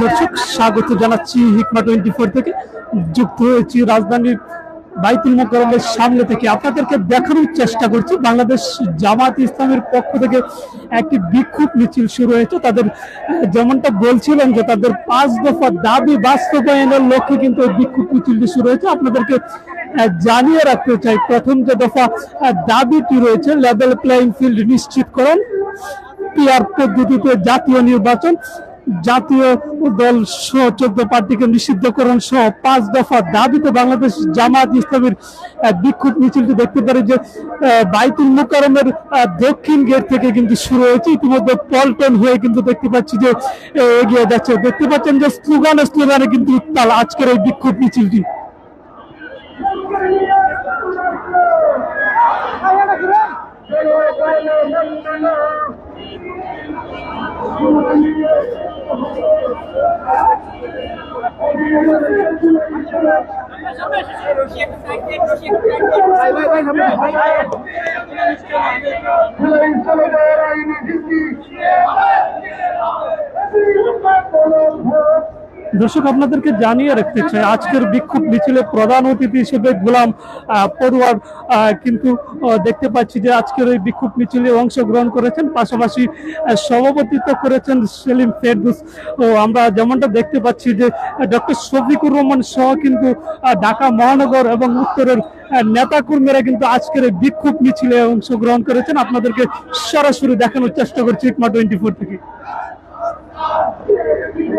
দর্শক, স্বাগত জানাচ্ছি হিকমা টোয়েন্টি ফোর থেকে। যুক্ত হয়েছি রাজধানীর বাইতুল মোকারমের সামনে থেকে। আপনাদেরকে দেখানোর চেষ্টা করছি, বাংলাদেশ জামাত ইসলামের পক্ষ থেকে একটি বিক্ষোভ মিছিল শুরু হয়েছে। তাদের, যেমনটা বলছিলেন যে তাদের পাঁচ দফা দাবি বাস্তবায়নের লক্ষ্যে কিন্তু বিক্ষোভ মিছিলটি শুরু হয়েছে। আপনাদেরকে জানিয়ে রাখতে চাই, প্রথম যে দফা দাবিটি রয়েছে লেভেল প্লেইং ফিল্ড নিশ্চিতকরণ পিআর পদ্ধতিতে জাতীয় নির্বাচন জাতীয় দল সহ চোদ্দ পার্টিকে নিষিদ্ধকরণ সহ পাঁচ দফা দাবিতে বাংলাদেশ জামাত ইসলামের বিক্ষোভ মিছিলটি দেখতে পারি যে বাইতুল মুকারমের দক্ষিণ গেট থেকে কিন্তু শুরু হয়েছে ইতিমধ্যে পল্টন হয়ে কিন্তু দেখতে পাচ্ছি যে এগিয়ে যাচ্ছে দেখতে পাচ্ছেন যে স্লোগানে স্লোগানে কিন্তু উত্তাল আজকের এই বিক্ষোভ মিছিলটি ভাই ভাই ভাই ভাই দর্শক আপনাদেরকে জানিয়ে রাখতে চাই আজকের বিক্ষোভ মিছিলে প্রধান অতিথি হিসেবে গোলাম পড়ুয়ার কিন্তু দেখতে পাচ্ছি যে আজকের এই বিক্ষোভ মিছিলে অংশগ্রহণ করেছেন পাশাপাশি সভাপতিত্ব করেছেন সেলিম ফেরদুস। ও আমরা যেমনটা দেখতে পাচ্ছি যে ডক্টর শফিকুর রহমান সহ কিন্তু ঢাকা মহানগর এবং উত্তরের আহ, নেতাকর্মীরা কিন্তু আজকের এই বিক্ষোভ মিছিলে অংশগ্রহণ করেছেন। আপনাদেরকে সরাসরি দেখানোর চেষ্টা করছি ইকমা টোয়েন্টি ফোর থেকে।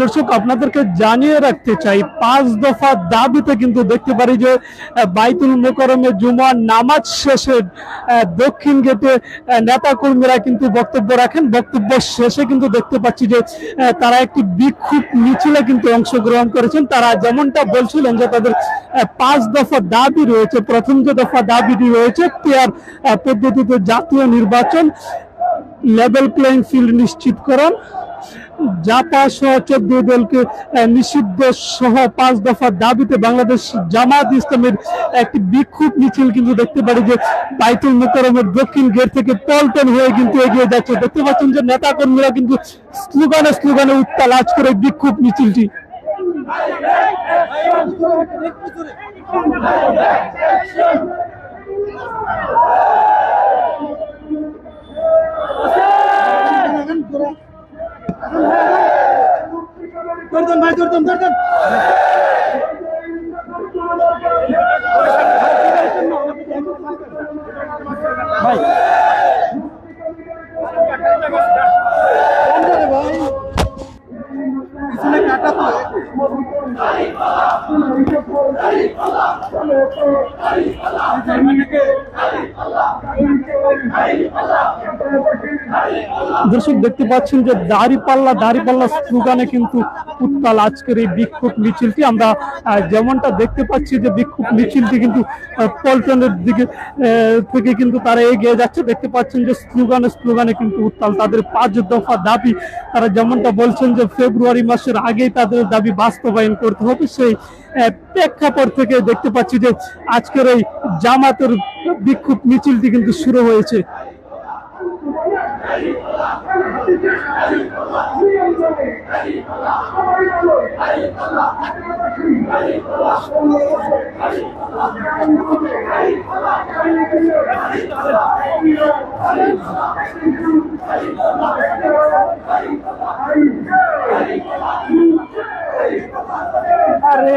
দর্শক আপনাদেরকে জানিয়ে রাখতে চাই পাঁচ দফা দাবিতে কিন্তু দেখতে পারি যে বাইতুল মোকরমে জুমার নামাজ শেষে দক্ষিণ গেটে নেতা কর্মীরা কিন্তু বক্তব্য রাখেন। বক্তব্য শেষে কিন্তু দেখতে পাচ্ছি যে তারা একটি বিক্ষোভ মিছিলে কিন্তু অংশগ্রহণ করেছেন। তারা যেমনটা বলছিলেন যে তাদের পাঁচ দফা দাবি রয়েছে। প্রথম যে দফা দাবিটি রয়েছে আহ, পদ্ধতিতে জাতীয় নির্বাচন লেভেল প্লেইং ফিল্ড নিশ্চিত নিশ্চিতকরণ জাপা সহ চোদ্দ দলকে নিষিদ্ধ সহ পাঁচ দফা দাবিতে বাংলাদেশ জামাত ইসলামের একটি বিক্ষোভ মিছিল কিন্তু দেখতে পারি যে বাইতুল মুকরমের দক্ষিণ গেট থেকে পল্টন হয়ে কিন্তু এগিয়ে যাচ্ছে। দেখতে পাচ্ছেন যে নেতা কর্মীরা কিন্তু স্লোগানে স্লোগানে উত্তাল আজ করে বিক্ষোভ মিছিলটি দর্জন ভাই দর্জন দর্জন ভাই ভাই কাটা তো দর্শক, দেখতে পাচ্ছেন যে দাড়ি পাল্লা দাড়ি পাল্লা স্লোগানে কিন্তু উত্তাল আজকের এই বিক্ষোভ মিছিলটি। আমরা যেমনটা দেখতে পাচ্ছি যে বিক্ষোভ মিছিলটি কিন্তু পল্টনের দিকে থেকে কিন্তু তারা এগিয়ে যাচ্ছে। দেখতে পাচ্ছেন যে স্লোগানে স্লোগানে কিন্তু উত্তাল। তাদের পাঁচ দফা দাবি, তারা যেমনটা বলছেন যে ফেব্রুয়ারি মাসের আগেই তাদের দাবি বাস্তবায়ন করতে হবে। সেই প্রেক্ষাপট থেকে দেখতে পাচ্ছি যে আজকের এই জামাতের বিক্ষোভ মিছিলটি কিন্তু শুরু হয়েছে। আরে।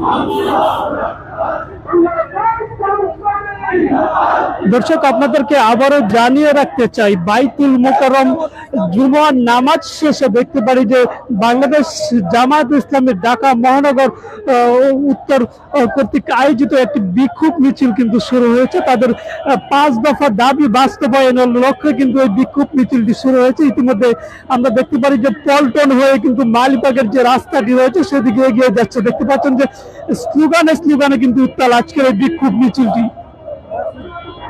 长期合 দর্শক, আপনাদেরকে আবারও জানিয়ে রাখতে চাই, বাইতুল মোকারম জুমার নামাজ শেষে দেখতে পারি যে বাংলাদেশ জামায়াত ইসলামের ঢাকা মহানগর উত্তর কর্তৃক আয়োজিত একটি বিক্ষোভ মিছিল কিন্তু শুরু হয়েছে। তাদের পাঁচ দফা দাবি বাস্তবায়নের লক্ষ্যে কিন্তু এই বিক্ষোভ মিছিলটি শুরু হয়েছে। ইতিমধ্যে আমরা দেখতে পারি যে পল্টন হয়ে কিন্তু মালিবাগের যে রাস্তাটি রয়েছে, সেদিকে এগিয়ে যাচ্ছে। দেখতে পাচ্ছেন যে স্লোগানে স্লোগানে কিন্তু উত্তাল আজকের এই বিক্ষোভ মিছিলটি।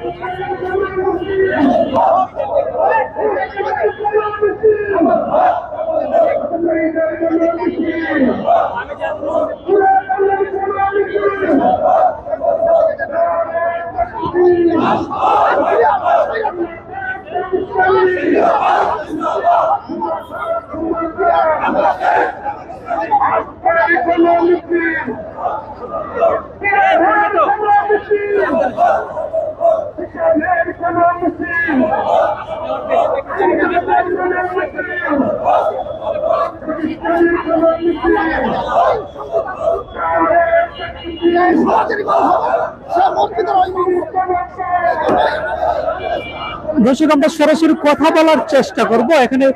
Economic দর্শক, আমরা সরাসরি কথা বলার চেষ্টা করব। এখানে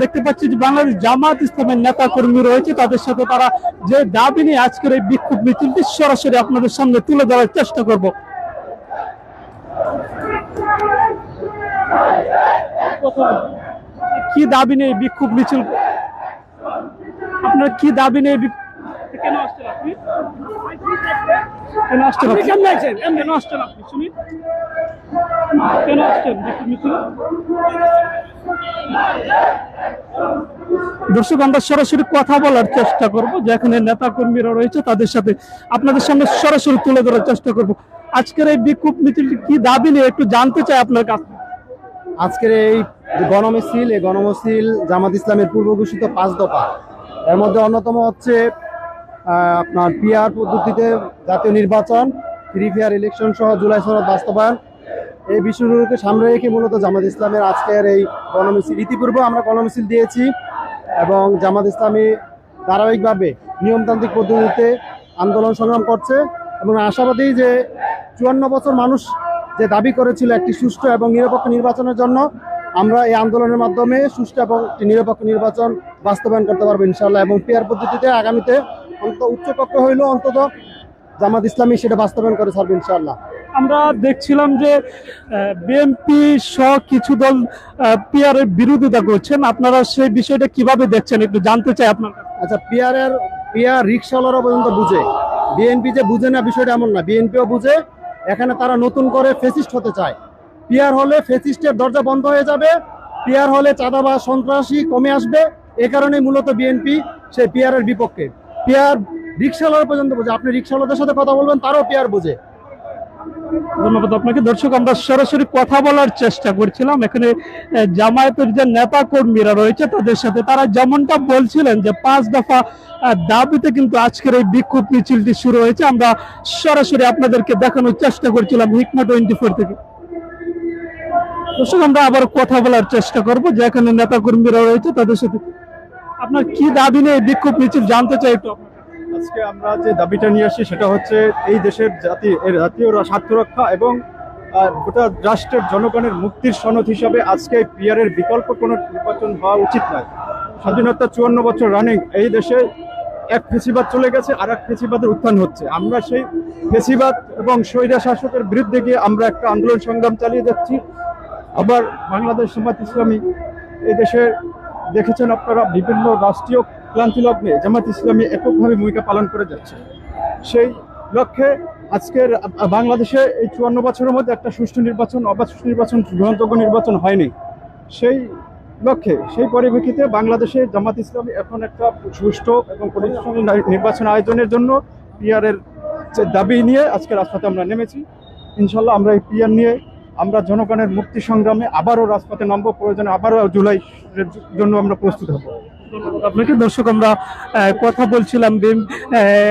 দেখতে পাচ্ছি যে বাংলাদেশ জামাত ইসলামের নেতা কর্মী রয়েছে। তাদের সাথে তারা যে দাবি নিয়ে আজকের এই বিক্ষোভ মিছিলটি সরাসরি আপনাদের সামনে তুলে ধরার চেষ্টা করব। কি দাবি নিয়ে এই বিক্ষোভ মিছিল? আপনার কি দাবি কেন আসছেন আপনি? কেন আসছেন আপনি কেন আসছেন? কেন আসছেন আপনি? শুনি কেন আসছেন বিক্ষোভ মিছিলে? দর্শক আমরা সরাসরি কথা বলার চেষ্টা করব। যেখানে নেতা কর্মীরা রয়েছে তাদের সাথে আপনাদের সামনে সরাসরি তুলে ধরার চেষ্টা করব। আজকের এই বিক্ষোভ মিছিলটি কি দাবি নিয়ে একটু জানতে চাই আপনার কাছে আজকের এই গণমিছিল এই গণমিছিল জামাত ইসলামের পূর্ব ঘোষিত পাঁচ দফা। এর মধ্যে অন্যতম হচ্ছে আপনার পিআর পদ্ধতিতে জাতীয় নির্বাচন ফ্রি ফেয়ার ইলেকশন সহ জুলাই সনদ বাস্তবায়ন। এই বিষয়গুলোকে সামনে রেখে মূলত জামাত ইসলামের আজকের এই গণমিছিল। ইতিপূর্বে আমরা গণমিছিল দিয়েছি এবং জামাত ইসলামী ধারাবাহিকভাবে নিয়মতান্ত্রিক পদ্ধতিতে আন্দোলন সংগ্রাম করছে এবং আশাবাদী যে চুয়ান্ন বছর মানুষ যে দাবি করেছিল একটি সুষ্ঠু এবং নিরপেক্ষ নির্বাচনের জন্য আমরা এই আন্দোলনের মাধ্যমে সুষ্ঠু এবং একটি নিরপেক্ষ নির্বাচন বাস্তবায়ন করতে পারব ইনশাল্লাহ এবং পেয়ার পদ্ধতিতে আগামীতে অন্তত উচ্চপক্ষ হইলেও অন্তত জামাত ইসলামী সেটা বাস্তবায়ন করে ছাড়বে ইনশাল্লাহ আমরা দেখছিলাম যে বিএনপি সহ কিছু দল পিআর এর বিরোধিতা করছেন। আপনারা সেই বিষয়টা কীভাবে দেখছেন? একটু জানতে চাই আপনার। আচ্ছা পিয়ারের পিয়ার রিক্সাওয়ালারা পর্যন্ত বুঝে। বিএনপি যে বুঝে না বিষয়টা এমন না। বিএনপিও বুঝে এখানে তারা নতুন করে ফেসিস্ট হতে চায়। পিয়ার হলে ফেসিস্টের দরজা বন্ধ হয়ে যাবে, পিয়ার হলে চাঁদাবাজ, সন্ত্রাসী কমে আসবে। এ কারণে মূলত বিএনপি সে পিয়ারের বিপক্ষে। পিয়ার রিক্সাওয়ালা পর্যন্ত বোঝে। আপনি রিক্সাওয়ালাদের সাথে কথা বলবেন, তারও পিয়ার বুঝে। ধন্যবাদ আপনাকে। দর্শক, আমরা সরাসরি কথা বলার চেষ্টা করছিলাম। এখানে জামায়াতের যে নেতা কর্মীরা রয়েছে, তাদের সাথে তারা যেমনটা বলছিলেন যে পাঁচ দফা দাবিতে কিন্তু আজকের এই বিক্ষোভ মিছিলটি শুরু হয়েছে। আমরা সরাসরি আপনাদেরকে দেখানোর চেষ্টা করছিলাম হিকমা টোয়েন্টি ফোর থেকে। দর্শক, আমরা আবার কথা বলার চেষ্টা করব। যে এখানে নেতা কর্মীরা রয়েছে, তাদের সাথে। আপনার কি দাবি নিয়ে বিক্ষোভ মিছিল জানতে চাই একটু? আপনার। আজকে আমরা যে দাবিটা নিয়ে আসি সেটা হচ্ছে এই দেশের জাতি, এর জাতীয় স্বার্থ রক্ষা এবং গোটা রাষ্ট্রের জনগণের মুক্তির সনদ হিসাবে আজকে পিয়ারের বিকল্প কোনো নির্বাচন হওয়া উচিত নয়। স্বাধীনতা চুয়ান্ন বছর রানিং এই দেশে এক ফেসিবাদ চলে গেছে আর এক ফেসিবাদের উত্থান হচ্ছে। আমরা সেই ফেসিবাদ এবং স্বৈরা শাসকের বিরুদ্ধে গিয়ে আমরা একটা আন্দোলন সংগ্রাম চালিয়ে যাচ্ছি। আবার বাংলাদেশ জামাত ইসলামী এই দেশে দেখেছেন আপনারা বিভিন্ন রাষ্ট্রীয় ক্লান্তি লগ্নে জামাত ইসলামী এককভাবে ভূমিকা পালন করে যাচ্ছে। সেই লক্ষ্যে আজকের বাংলাদেশে এই চুয়ান্ন বছরের মধ্যে একটা সুষ্ঠু নির্বাচন, অবাধ সুষ্ঠু নির্বাচন, গ্রহণযোগ্য নির্বাচন হয়নি। সেই লক্ষ্যে, সেই পরিপ্রেক্ষিতে বাংলাদেশে জামাত ইসলামী এখন একটা সুষ্ঠু এবং পরিচ্ছন্ন নির্বাচন আয়োজনের জন্য পিয়ারের দাবি নিয়ে আজকে রাজপথে আমরা নেমেছি। ইনশাল্লাহ আমরা এই পিয়ার নিয়ে আমরা জনগণের মুক্তি সংগ্রামে আবারও রাজপথে নামবো। প্রয়োজনে আবারও জুলাই জন্য আমরা প্রস্তুত হব। আপনাকে দর্শক, আমরা কথা বলছিলাম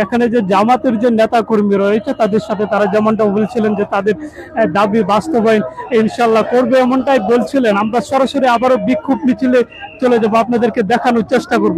এখানে যে জামাতের যে নেতা কর্মী রয়েছে, তাদের সাথে তারা যেমনটা বলছিলেন যে তাদের দাবি বাস্তবায়ন ইনশাল্লাহ করবে এমনটাই বলছিলেন। আমরা সরাসরি আবারও বিক্ষোভ মিছিলে চলে যাব। আপনাদেরকে দেখানোর চেষ্টা করব।